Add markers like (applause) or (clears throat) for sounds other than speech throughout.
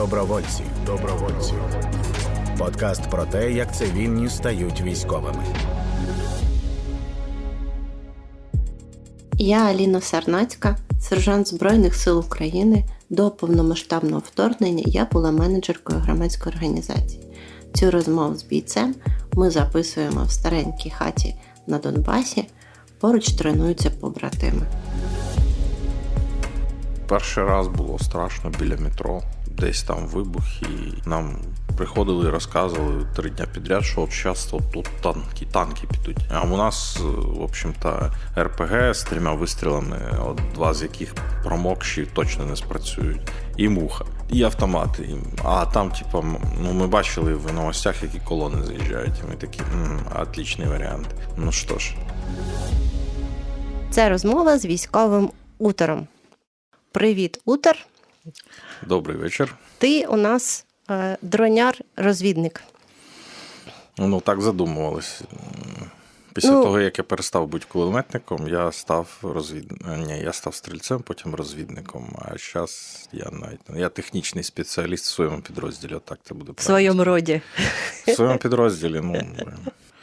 Добровольці. Добровольці. Подкаст про те, як цивільні стають військовими. Я Аліна Сарнацька, сержант Збройних сил України. До повномасштабного вторгнення я була менеджеркою громадської організації. Цю розмову з бійцем ми записуємо в старенькій хаті на Донбасі. Поруч тренуються побратими. Перший раз було страшно біля метро, десь там вибух, і нам приходили і розказували три дня підряд, що от зараз от тут танки, танки підуть. А у нас, е, в общем-то, РПГ з трьома вистрілами, от два з яких промокші точно не спрацюють. І муха, і автомати. А там, типу, ну ми бачили в новостях, які колони заїжджають. І ми такі, м, отличний варіант. Ну що ж, Це розмова з військовим утером. Привіт, Утер. Добрий вечір. Ти у нас е, дроняр-розвідник. Ну, так задумувалось. Після Ну- того, як я перестав бути кулеметником, я став розвід... Ні, я став стрільцем, потім розвідником. А зараз я навіть я технічний спеціаліст в своєму підрозділі. Отак це буде В своєму роді. В своєму підрозділі, ну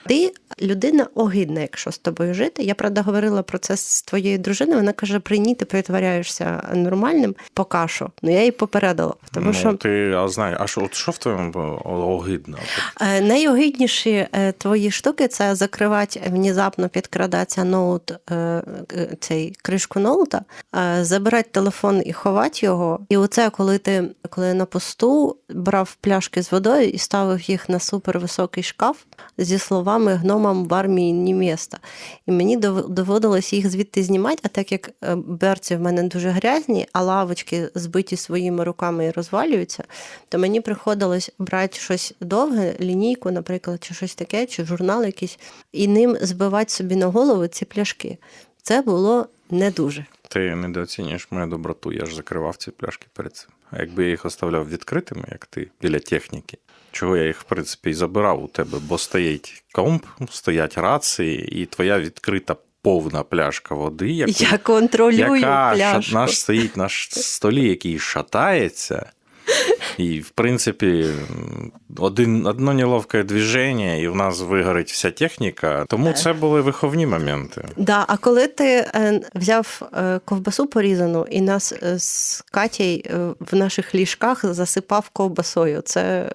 Ти людина огидна, якщо з тобою жити. Я правда говорила про це з твоєю дружиною. Вона каже: при ній ти притворяєшся нормальним поки що. Ну я її попередила, тому ну, що ти а знає, а що от що в твоєму огидно? е, найогидніші е, твої штуки це закривати внезапно підкрадатися ноут, е, е, цей кришку ноута, е, забирати телефон і ховати його. І оце, коли ти коли на посту брав пляшки з водою і ставив їх на супервисокий шкаф зі словами гномам в армії ні міста. І мені доводилось їх звідти знімати, а так як е, берці в мене дуже грязні, а лавочки збиті своїми руками і розвалюються, то мені приходилось брати щось довге, лінійку, наприклад, чи щось таке, чи журнал якийсь, і ним збивати собі на голову ці пляшки. Це було не дуже. Ти недооцінюєш мою доброту, я ж закривав ці пляшки перед цим. А якби я їх оставляв відкритими, як ти, біля техніки, чого я їх, в принципі, і забирав у тебе, бо стоїть комп, стоять рації, і твоя відкрита повна пляшка води, яку, Я контролюю яка пляшку. ша- наш стоїть на столі, який шатається. І, в принципі, один, одно неловке движення, і в нас вигорить вся техніка. Тому це були виховні моменти. Да, а коли ти е, взяв е, ковбасу порізану і нас е, з Катєю в наших ліжках засипав ковбасою, це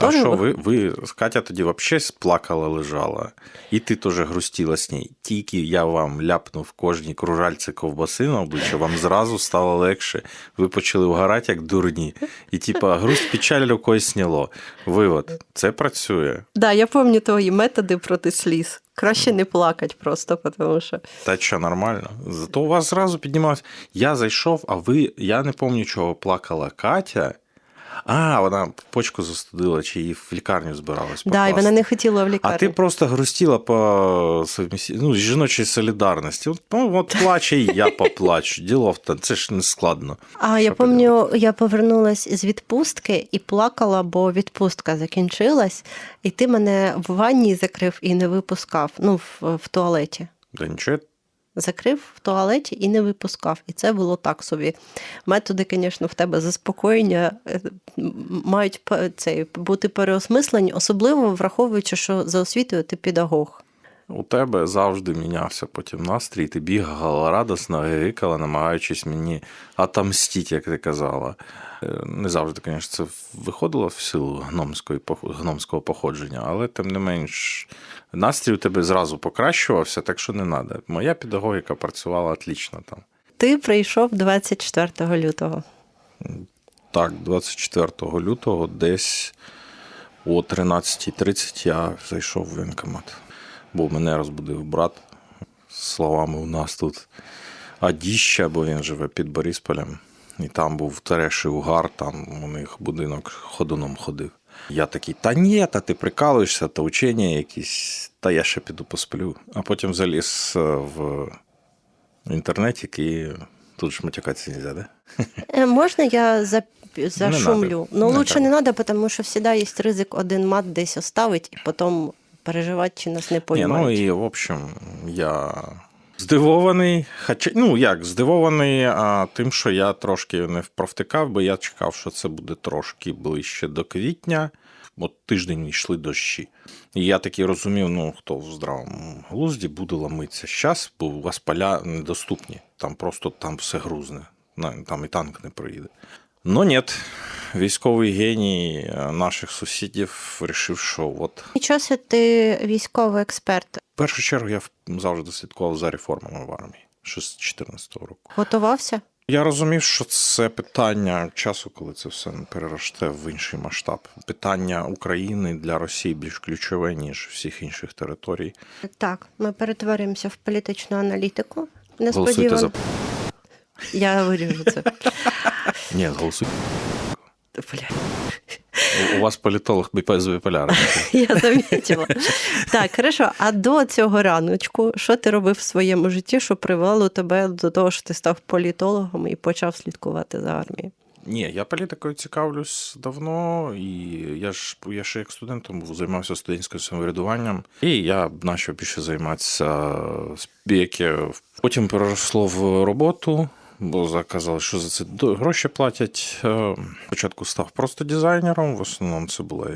А що, ви- ви, ви, Катя тоді взагалі сплакала, лежала, і ти теж грустіла з ній. Тільки я вам ляпнув кожній кружальці ковбаси на обличчя, вам зразу стало легше. Ви почали вгорати, як дурні. І типа грусть печаль рукою сняло. Вивод, це працює. Да, я пам'ятаю твої методи проти сліз. Краще не плакати просто, тому що Та що, нормально. Зато у вас зразу піднімалось. Я зайшов, а ви, я не пам'ятаю, чого плакала Катя. А, вона почку застудила, чи її в лікарню збиралась. да, і вона не хотіла в лікарню. А ти просто грустіла по ну, жіночій солідарності. От, ну, от плаче, і я поплачу. Діло в це ж не складно. А я пам'ятаю, я повернулась з відпустки і плакала, бо відпустка закінчилась, і ти мене в ванні закрив і не випускав. Ну, в, в туалеті. Да нічого, Закрив в туалеті і не випускав. І це було так собі. Методи, звісно, в тебе заспокоєння е, мають це бути переосмислені, особливо враховуючи, що за освітою ти педагог. У тебе завжди мінявся потім настрій, ти бігала радосно, гикала, намагаючись мені отомстити, як ти казала. Е, Не завжди, звісно, це виходило в силу гномської, гномського походження, але тим не менш, настрій у тебе зразу покращувався, так що не треба. Моя педагогіка працювала отлично там. Ти прийшов 24 лютого. Так, 24 лютого, десь о 13.30 я зайшов в воєнкомат. Бо мене розбудив брат словами: у нас тут Адіща, бо він живе під Борисполем. І там був тереший угар, там у них будинок ходуном ходив. Я такий, та ні, та ти прикалуєшся, та учення якісь, та я ще піду посплю. А потім заліз е, в інтернеті, і тут ж матюкатися не можна, да? Е, Можна я за, зашумлю? ну, лучше не треба, тому що завжди є ризик один мат десь оставить і потім переживати, чи нас не поймають. ну и, в общем, я Здивований, хоча ну як здивований а, тим, що я трошки не провтикав, бо я чекав, що це буде трошки ближче до квітня. От тиждень йшли дощі. І я такий розумів, ну хто в здравому глузді буде ламитися щас, бо у вас поля недоступні. Там просто там все грузне, там і танк не проїде. Ну ні, військовий геній е, наших сусідів вирішив, що от собі ти військовий експерт. в першу чергу я завжди слідкував за реформами в армії ще з 2014 року. Готувався? Я розумів, що це питання часу, коли це все переросте в інший масштаб. Питання України для Росії більш ключове, ніж всіх інших територій. Так, ми перетворимося в політичну аналітику. Голосуйте за Я виріжу це. Ні, голосуйте. Бля, У- У вас політолог без біполяра. (laughs) я замітила. Так, хорошо. А до цього раночку, що ти робив в своєму житті, що привело тебе до того, що ти став політологом і почав слідкувати за армією? Ні, я політикою цікавлюсь давно, і я ж я ще як студентом займався студентським самоврядуванням, і я почав більше займатися спіки. Потім переросло в роботу, бо заказали, що за це гроші платять. Е, Спочатку став просто дизайнером, в основному це була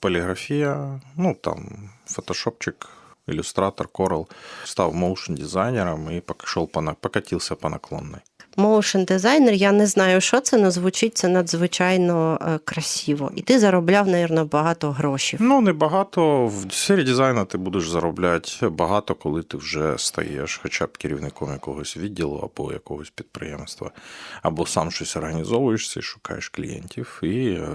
поліграфія, ну там фотошопчик. Ілюстратор, корел. став моушн дизайнером і пішов по покатився по наклонной. Моушен дизайнер, я не знаю, що це, але звучить це надзвичайно е, красиво. І ти заробляв, мабуть, багато грошей. Ну, не багато. В сфері дизайну ти будеш заробляти багато, коли ти вже стаєш хоча б керівником якогось відділу або якогось підприємства, або сам щось організовуєшся і шукаєш клієнтів і е,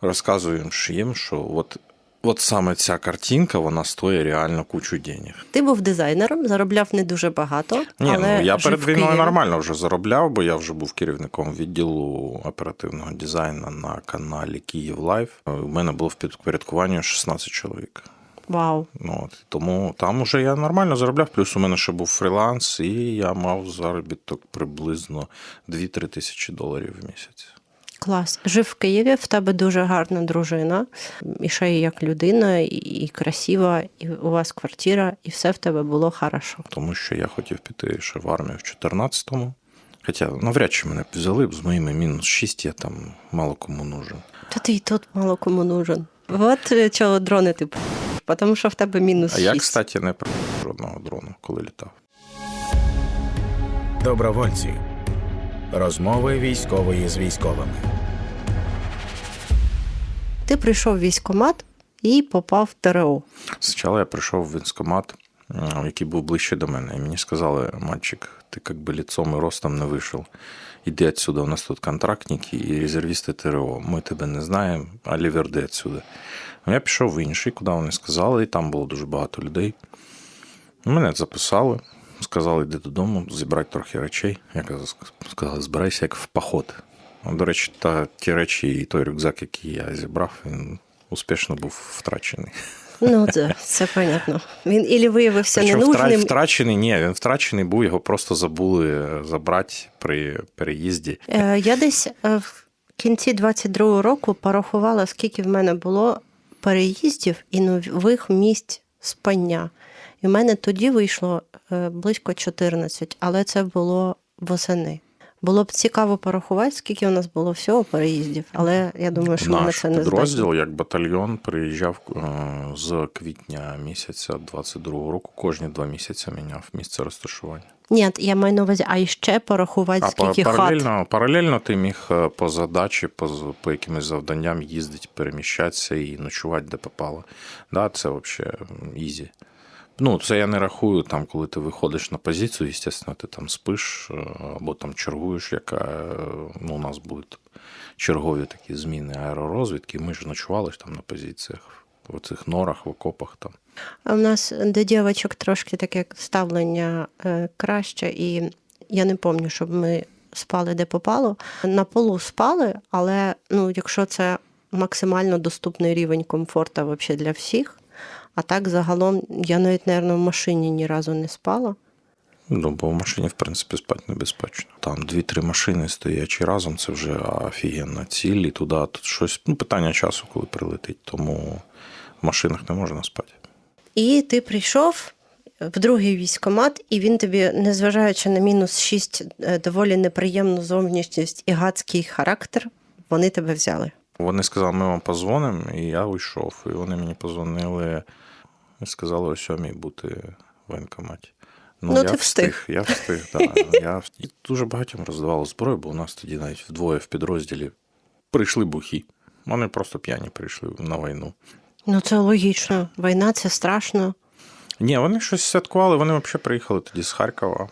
розказуєш їм, що от, от саме ця картинка вона стоїть реально кучу денег. Ти був дизайнером, заробляв не дуже багато. Ні, але ну я перед війною нормально вже заробляв, бо я вже був керівником відділу оперативного дизайну на каналі Київ Лайв. У мене було в підпорядкуванні 16 чоловік. Вау. Ну, от, тому там уже я нормально заробляв, плюс у мене ще був фріланс, і я мав заробіток приблизно 2-3 тисячі доларів в місяць. Клас. Жив в Києві, в тебе дуже гарна дружина, і ще й як людина, і, красива, і у вас квартира, і все в тебе було хорошо. Тому що я хотів піти ще в армію в 14-му. Хоча навряд чи мене взяли б з моїми мінус 6, я там мало кому нужен. Та ти і тут мало кому нужен. От е, чого дрони ти тому що в тебе мінус А я, 6. кстати, не про жодного дрону, коли літав. Добровольці. Розмови військової з військовими. Ти прийшов в військкомат і попав в ТРО. Спочатку я прийшов в військкомат, який був ближче до мене. І мені сказали, мальчик, ти як би лицом і ростом не вийшов. Іди отсюда, у нас тут контрактники і резервісти ТРО. Ми тебе не знаємо, Олівер, де отсюда. Ну, Я пішов в інший, куди вони сказали, і там було дуже багато людей. Мене записали, сказали, йди додому, зібрати трохи речей. Я казав, сказали, збирайся як в поход. Ну, До речі, та, ті речі і той рюкзак, який я зібрав, він успішно був втрачений. Ну, це, це понятно. Він ілі виявився Причому ненужним. втрачений, ні, він втрачений був, його просто забули е, забрати при переїзді. Е, Я десь е, в кінці 22-го року порахувала, скільки в мене було переїздів і нових місць спання. І в мене тоді вийшло е, близько 14, але це було восени. Було б цікаво порахувати, скільки у нас було всього переїздів, але я думаю, що ми це не здатні. як батальйон, приїжджав е, з квітня місяця 22-го року, кожні два місяці міняв місце розташування. Ні, я маю на увазі, а іще порахувати, А скільки хат. паралельно, паралельно ти міг е, по задачі, по, по якимось завданням їздити, переміщатися і ночувати, де попало. Да, це взагалі ізі. Ну, це я не рахую, там, коли ти виходиш на позицію, звісно, ти там спиш е, або там чергуєш, яка е, ну, у нас будуть чергові такі зміни аеророзвідки. Ми ж ночували там на позиціях, в цих норах, в окопах там. А в нас до дівчаток трошки таке ставлення е, краще, і я не пам'ятаю, щоб ми спали де попало. На полу спали, але ну, якщо це максимально доступний рівень комфорту для всіх. А так загалом я навіть, мабуть, в машині ні разу не спала. Ну, бо в машині, в принципі, спати небезпечно. Там дві-три машини стоячи разом, це вже офігенна ціль, і туди тут щось. Ну, питання часу, коли прилетить, тому в машинах не можна спати. І ти прийшов, в другий військомат, і він тобі, незважаючи на мінус 6, доволі неприємну зовнішність і гадський характер, вони тебе взяли. Вони сказали, ми вам позвонимо, і я вийшов. І вони мені позвонили сказали о сьомій бути в воєнкоматі. Ну, я ти встиг. Я встиг, (laughs) так. Я... вст- І дуже багатьом роздавали зброю, бо у нас тоді навіть вдвоє в підрозділі прийшли бухі. Вони просто п'яні прийшли на війну. Ну це логічно. Війна це страшно. Ні, вони щось святкували, вони взагалі приїхали тоді з Харкова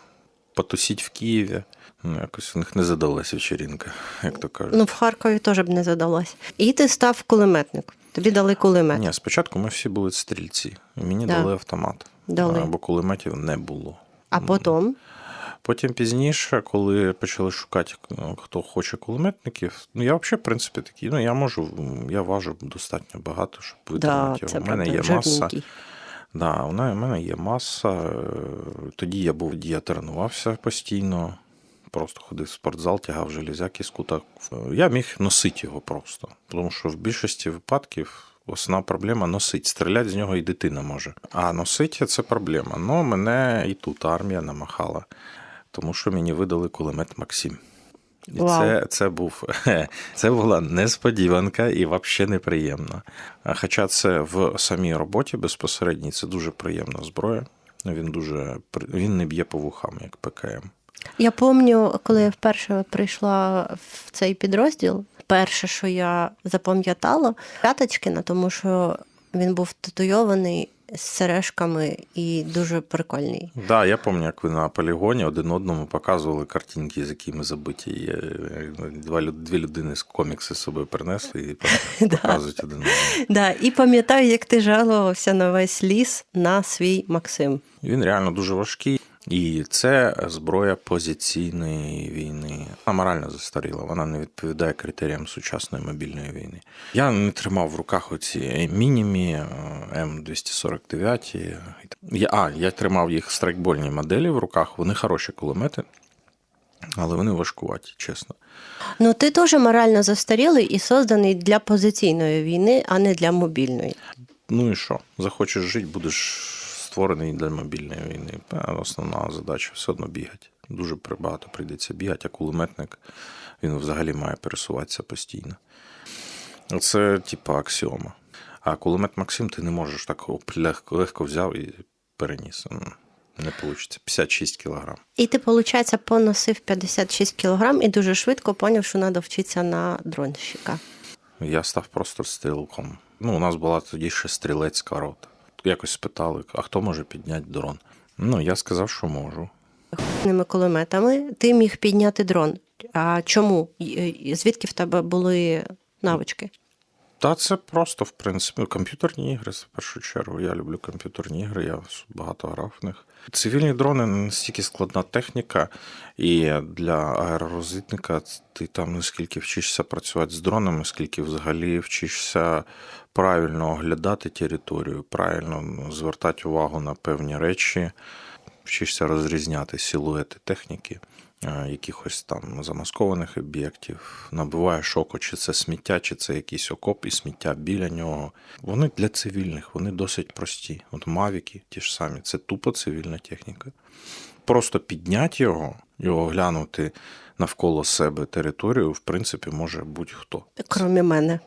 потусіть в Києві. Ну, якось у них не задалася вечеринка, як то кажуть. Ну, в Харкові теж б не задалось. І ти став кулеметник. Тобі дали кулемет. Ні, спочатку ми всі були стрільці, і мені Да. дали автомат. Дали. Бо кулеметів не було. А потім Потім пізніше, коли почали шукати, ну, хто хоче кулеметників, ну я взагалі, в принципі, такий, ну я можу, я важу достатньо багато, щоб да, витримати його. У мене правда, є маса. Да, у мене- є маса. е, Тоді я був, я тренувався постійно. Просто ходив в спортзал, тягав железяки з кута. Я міг носити його просто. Тому що в більшості випадків основна проблема носить. Стріляти з нього і дитина може. А носити це проблема. Ну, мене і тут армія намахала, тому що мені видали кулемет Максим. І Вау. це, це, був, (laughs) це була несподіванка і взагалі неприємно. Хоча це в самій роботі безпосередній це дуже приємна зброя. Він дуже він не б'є по вухам, як ПКМ. Я пам'ятаю, коли я вперше прийшла в цей підрозділ, перше, що я запам'ятала, П'яточкина, тому що він був татуйований з сережками і дуже прикольний. Так, да, я пам'ятаю, як ви на полігоні один одному показували картинки, з якими забиті. є. Два, дві людини з комікси з собою принесли і (laughs) показують один одному. Да, і пам'ятаю, як ти жалувався на весь ліс на свій Максим. Він реально дуже важкий. І це зброя позиційної війни. Вона морально застаріла, вона не відповідає критеріям сучасної мобільної війни. Я не тримав в руках оці мінімі е, М249. Я, а, я тримав їх страйкбольні моделі в руках. Вони хороші кулемети, але вони важкуваті, чесно. Ну, ти теж морально застарілий і созданий для позиційної війни, а не для мобільної. Ну і що? Захочеш жити, будеш створений для мобільної війни. Основна задача все одно бігати. Дуже багато прийдеться бігати, а кулеметник він взагалі має пересуватися постійно. Це типа аксіома. А кулемет Максим ти не можеш так легко, легко взяв і переніс. Не вийде. 56 кілограм. І ти, виходить, поносив 56 кілограм і дуже швидко поняв, що треба вчитися на дронщика. Я став просто стрілком. Ну, у нас була тоді ще стрілецька рота. Якось спитали, а хто може підняти дрон? Ну, я сказав, що можу. Ними кулеметами ти міг підняти дрон. А чому? Звідки в тебе були навички? Та це просто, в принципі, комп'ютерні ігри, в першу чергу. Я люблю комп'ютерні ігри, я багато грав в них. Цивільні дрони настільки складна техніка, і для аеророзвідника ти там не скільки вчишся працювати з дронами, скільки взагалі вчишся правильно оглядати територію, правильно ну, звертати увагу на певні речі, вчишся розрізняти силуети техніки якихось там замаскованих об'єктів, набиваєш око, чи це сміття, чи це якийсь окоп і сміття біля нього. Вони для цивільних, вони досить прості. От мавіки ті ж самі, це тупо цивільна техніка. Просто підняти його і оглянути навколо себе територію, в принципі, може будь-хто. Крім мене.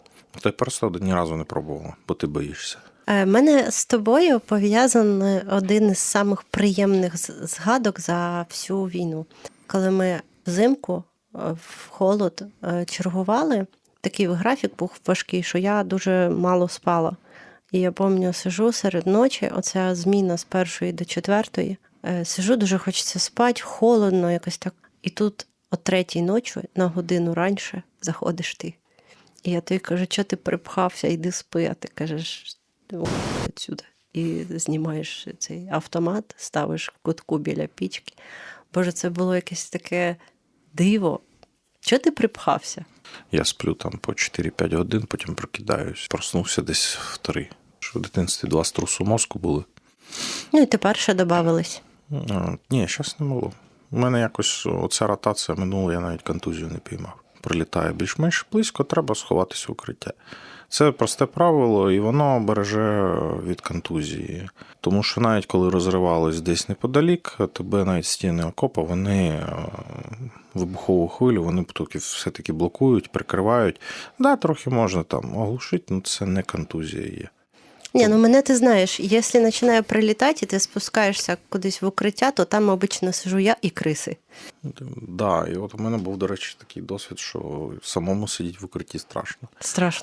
Ти просто ні разу не пробувала, бо ти боїшся. Е, мене з тобою пов'язаний один із самих приємних згадок за всю війну. Коли ми взимку е, в холод е, чергували, такий графік був важкий, що я дуже мало спала. І я пам'ятаю, сижу серед ночі, оця зміна з першої до четвертої. Е, Сижу, дуже хочеться спати, холодно, якось так. І тут о третій ночі, на годину раніше, заходиш ти. І я тобі кажу, що ти припхався, йди спи, а ти кажеш, відсюди. І знімаєш цей автомат, ставиш в кутку біля пічки. Боже, це було якесь таке диво. Чого ти припхався? Я сплю там по 4-5 годин, потім прокидаюсь. Проснувся десь в 3. Що в дитинстві два струсу мозку були. Ну і тепер ще додавались. Ні, зараз не було. У мене якось оця ротація минула, я навіть контузію не піймав. Прилітає більш-менш близько, треба сховатися в укриття. Це просте правило, і воно береже від контузії. Тому що навіть коли розривалось десь неподалік, тебе навіть стіни окопа, вони е, вибухову хвилю, вони все-таки блокують, прикривають. Да, трохи можна там оглушити, але це не контузія є. Ні, ну мене ти знаєш, якщо починає прилітати, і ти спускаєшся кудись в укриття, то там обично сижу я і криси. Да, і от у мене був, до речі, такий досвід, що самому сидіти в укритті страшно.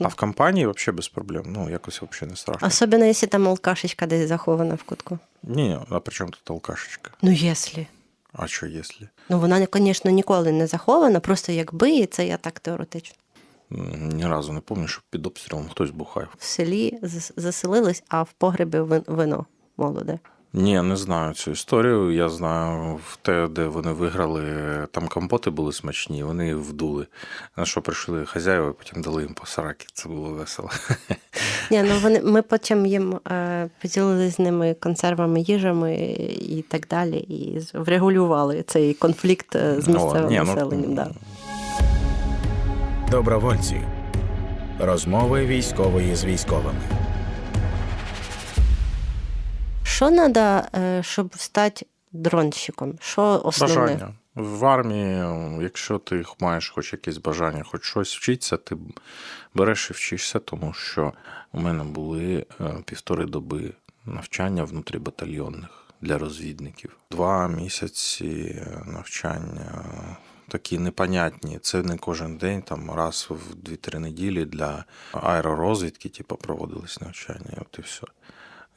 А в компанії взагалі без проблем. Ну, якось взагалі не страшно. Особливо, якщо там алкашечка десь захована в кутку. Ні, а при чому тут алкашечка? Ну, якщо. А що якщо? Ну, вона, звісно, ніколи не захована, просто якби, і це я так теоретично. Ні разу не пам'ятаю, що під обстрілом хтось бухає. В селі заселились, а в погребі вин- вино молоде. Ні, не знаю цю історію. Я знаю в те, де вони виграли, там компоти були смачні, вони вдули. На що прийшли хазяїви, потім дали їм по сараки. Це було весело. Ні, ну вони ми потім їм е, поділилися з ними консервами, їжами і так далі, і врегулювали цей конфлікт е, з Ну, місцевим ну, населенням. Да. Добровольці. Розмови військової з військовими. Що треба, щоб стати дронщиком? Що основне? Бажання. В армії, якщо ти маєш хоч якесь бажання, хоч щось вчитися, ти береш і вчишся, тому що у мене були е, півтори доби навчання внутрібатальйонних для розвідників. Два місяці навчання такі непонятні. Це не кожен день, там раз в 2-3 неділі для аеророзвідки, типу, проводились навчання. От і все.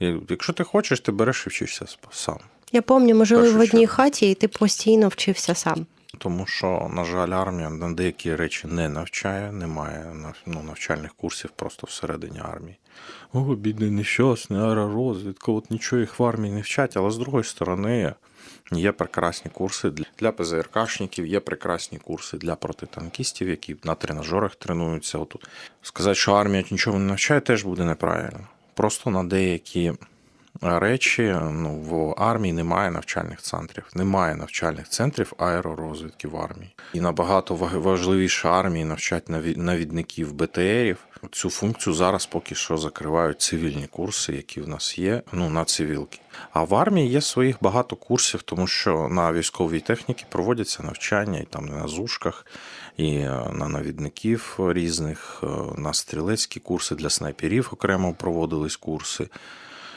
І Якщо ти хочеш, ти береш і вчишся сам. Я пам'ятаю, ми жили в одній чергу. хаті, і ти постійно вчився сам. Тому що, на жаль, армія на деякі речі не навчає, немає ну, навчальних курсів просто всередині армії. О, бідний нещасний, аеророзвідка, от нічого їх в армії не вчать, але з другої сторони. Є прекрасні курси для- ПЗРКшників, є прекрасні курси для протитанкістів, які на тренажерах тренуються. Отут. Сказати, що армія нічого не навчає, теж буде неправильно. Просто на деякі речі ну, в армії немає навчальних центрів. Немає навчальних центрів аеророзвідки в армії. І набагато важливіше армії навчати наві- навідників БТРів. Цю функцію зараз поки що закривають цивільні курси, які в нас є, ну на цивілки. А в армії є своїх багато курсів, тому що на військовій техніці проводяться навчання і там на зушках, і е, на навідників різних, е, на стрілецькі курси для снайперів окремо проводились курси.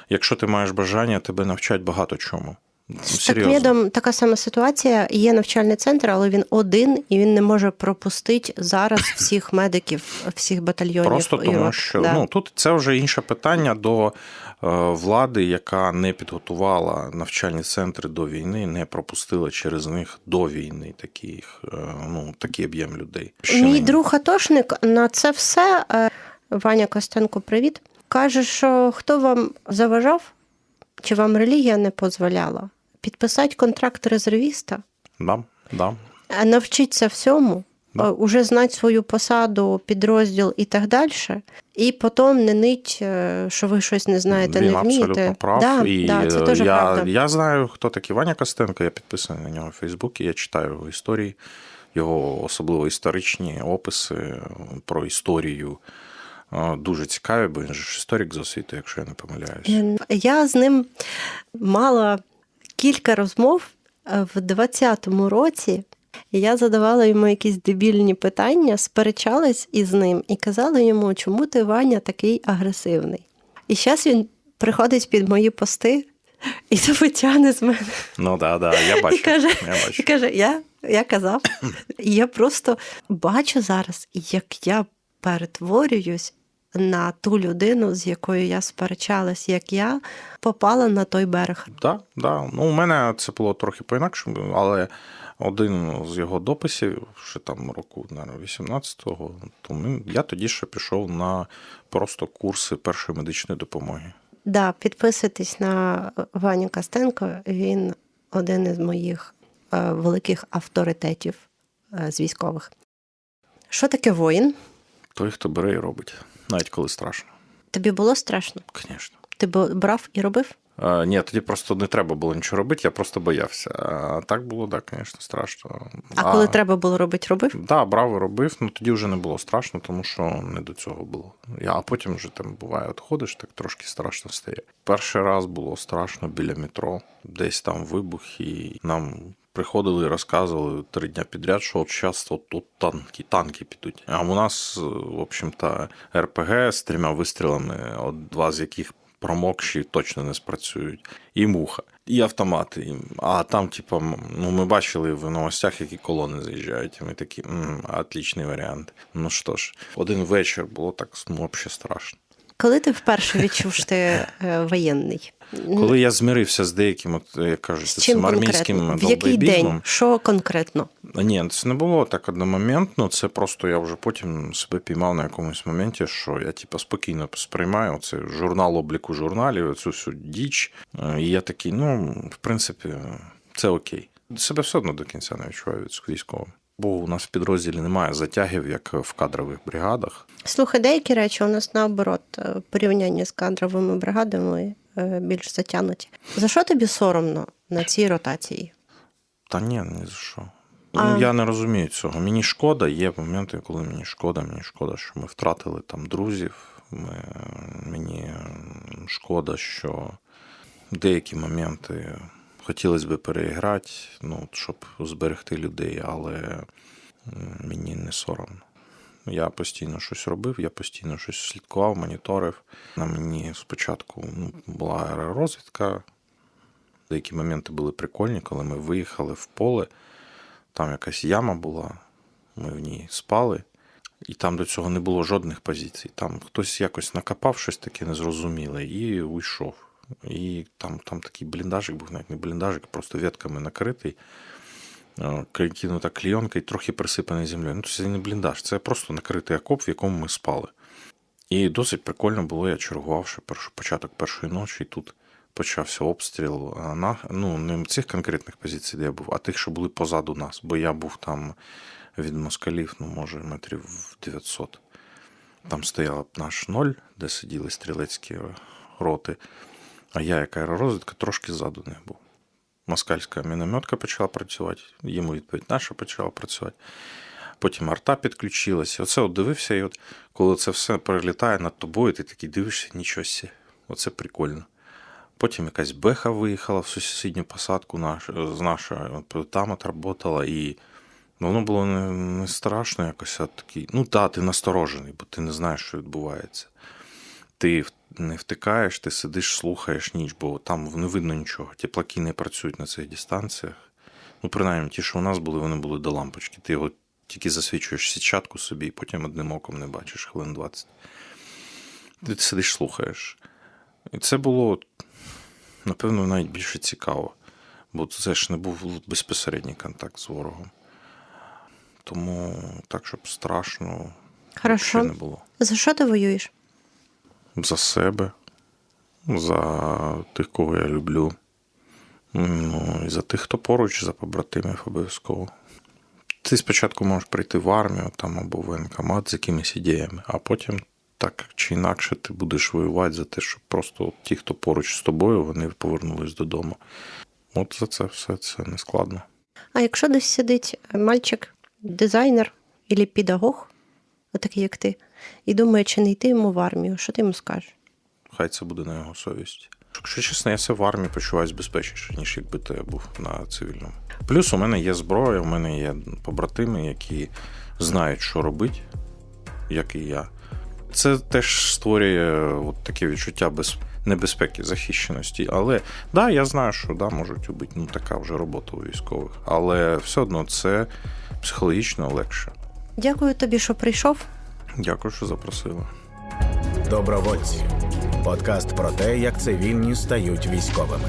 Якщо ти маєш бажання, тебе навчать багато чому. З такмедом така сама ситуація. Є навчальний центр, але він один і він не може пропустити зараз всіх медиків, всіх батальйонів. Просто тому, от, що да. ну тут це вже інше питання до е, влади, яка не підготувала навчальні центри до війни, не пропустила через них до війни таких, е, ну, такий об'єм людей. Ще Мій не- друг атошник на це все, е, Ваня Костенко, привіт. Каже, що хто вам заважав, чи вам релігія не дозволяла підписати контракт резервіста, Да, да. навчитися всьому, Да. уже знати свою посаду, підрозділ і так далі, і потім не нить, е, що ви щось не знаєте, Він не вмієте. абсолютно прав. Да, і да, це е, теж я, правда. я знаю, хто такий Ваня Костенко, я підписаний на нього в Фейсбуці, я читаю його історії, його особливо історичні описи про історію. Дуже цікаві, бо він же ж історик з освіти, якщо я не помиляюсь. Е, Я з ним мала кілька розмов е, в 20-му році. Я задавала йому якісь дебільні питання, сперечалась із ним і казала йому, чому ти Ваня такий агресивний. І зараз він приходить під мої пости і то (laughs) тягне з мене. Ну так, да, да, я бачу. І каже, я і каже, я, я казав. (clears throat) І я просто бачу зараз, як я перетворююсь на ту людину, з якою я сперечалась, як я попала на той берег. Да, да. Ну, у мене це було трохи по-інакшому, але один з його дописів, ще там року, наверное, 18-го, то ми, я тоді ще пішов на просто курси першої медичної допомоги. Да, підписуйтесь на Ваню Костенко. Він один із моїх е, великих авторитетів е, з військових. Що таке воїн? Той, хто бере і робить, навіть коли страшно. Тобі було страшно? Звісно. Ти б- брав і робив? Е, ні, тоді просто не треба було нічого робити, я просто боявся. А так було, так, звісно, страшно. А коли треба було робити, робив? Так, да, брав і робив, ну тоді вже не було страшно, тому що не до цього було. Я, а потім вже там буває, от ходиш, так трошки страшно стає. Перший раз було страшно біля метро, десь там вибух, і нам приходили і розказували три дня підряд, що от зараз от тут танки, танки підуть. А у нас, в общем-то, РПГ з трьома вистрілами, от два з яких промокші точно не спрацюють, і муха, і автомати. А там, типу, ну ми бачили в новостях, які колони заїжджають. І ми такі, м отличний варіант. Ну що ж, один вечір було так ну, взагалі страшно. Коли ти вперше відчув, що ти е, воєнний? Коли я змирився з деяким, от, як кажуть, З цим армійським? В який день? Що конкретно? Ні, це не було так одномоментно. Це просто я вже потім себе піймав на якомусь моменті, що я типу, спокійно сприймаю цей журнал обліку журналів, цю всю діч. Е, І я такий, ну, в принципі, це окей. Себе все одно до кінця не відчуваю від військовим. Бо у нас в підрозділі немає затягів, як в кадрових бригадах. Слухай, деякі речі у нас наоборот е, в порівнянні з кадровими бригадами е, більш затягнуті. За що тобі соромно на цій ротації? Та ні, ні за що. А- Ну, я не розумію цього. Мені шкода, є моменти, коли мені шкода, мені шкода, що ми втратили там друзів. Ми, мені шкода, що деякі моменти хотілося б переіграти, ну, щоб зберегти людей, але мені не соромно. Я постійно щось робив, я постійно щось слідкував, моніторив. На мені спочатку ну, була аеророзвідка. Деякі моменти були прикольні, коли ми виїхали в поле. Там якась яма була, ми в ній спали, і там до цього не було жодних позицій. Там хтось якось накопав щось таке незрозуміле і уйшов. І там, там такий бліндажик був, навіть не бліндажик, просто ветками накритий, кинута клійонка і трохи присипаний землею. Ну, це не бліндаж, це просто накритий окоп, в якому ми спали. І досить прикольно було, я чергував ще першу, початок першої ночі, і тут почався обстріл на, ну, не цих конкретних позицій, де я був, а тих, що були позаду нас. Бо я був там від москалів, ну, може, метрів 900. Там стояла наш ноль, де сиділи стрілецькі роти, а я, як аеророзвідка, трошки ззаду них був. Москальська мінометка почала працювати, йому відповідь наша почала працювати. Потім арта підключилася. Оце от дивився, і от коли це все перелітає над тобою, ти такий дивишся, нічого. Оце прикольно. Потім якась беха виїхала в сусідню посадку наш, з нашої, там от і воно було не, не страшно якось, а такий. Ну так, ти насторожений, бо ти не знаєш, що відбувається. Ти не втикаєш, ти сидиш, слухаєш ніч, бо там не видно нічого. Теплаки не працюють на цих дистанціях. Ну, принаймні, ті, що у нас були, вони були до лампочки. Ти його тільки засвічуєш сітчатку собі, і потім одним оком не бачиш хвилин 20. Ти сидиш, слухаєш. І це було, напевно, навіть більше цікаво. Бо це ж не був безпосередній контакт з ворогом. Тому так, щоб страшно, Хорошо. не було. За що ти воюєш? За себе, за тих, кого я люблю. Ну, і за тих, хто поруч, за побратимів обов'язково. Ти спочатку можеш прийти в армію там, або в воєнкомат з якимись ідеями, а потім так чи інакше ти будеш воювати за те, щоб просто ті, хто поруч з тобою, вони повернулись додому. От за це все це не. А якщо десь сидить мальчик, дизайнер або педагог, отакий як ти, і думає, чи не йти йому в армію, що ти йому скажеш? Хай це буде на його совісті. Якщо чесно, я себе в армії почуваюсь безпечніше, ніж якби то я був на цивільному. Плюс у мене є зброя, у мене є побратими, які знають, що робити, як і я. Це теж створює от таке відчуття без небезпеки, захищеності. Але да, я знаю, що да, можуть убити. Ну така вже робота у військових. Але все одно це психологічно легше. Дякую тобі, що прийшов. Дякую, що запросили. Добровольці. Подкаст про те, як цивільні стають військовими.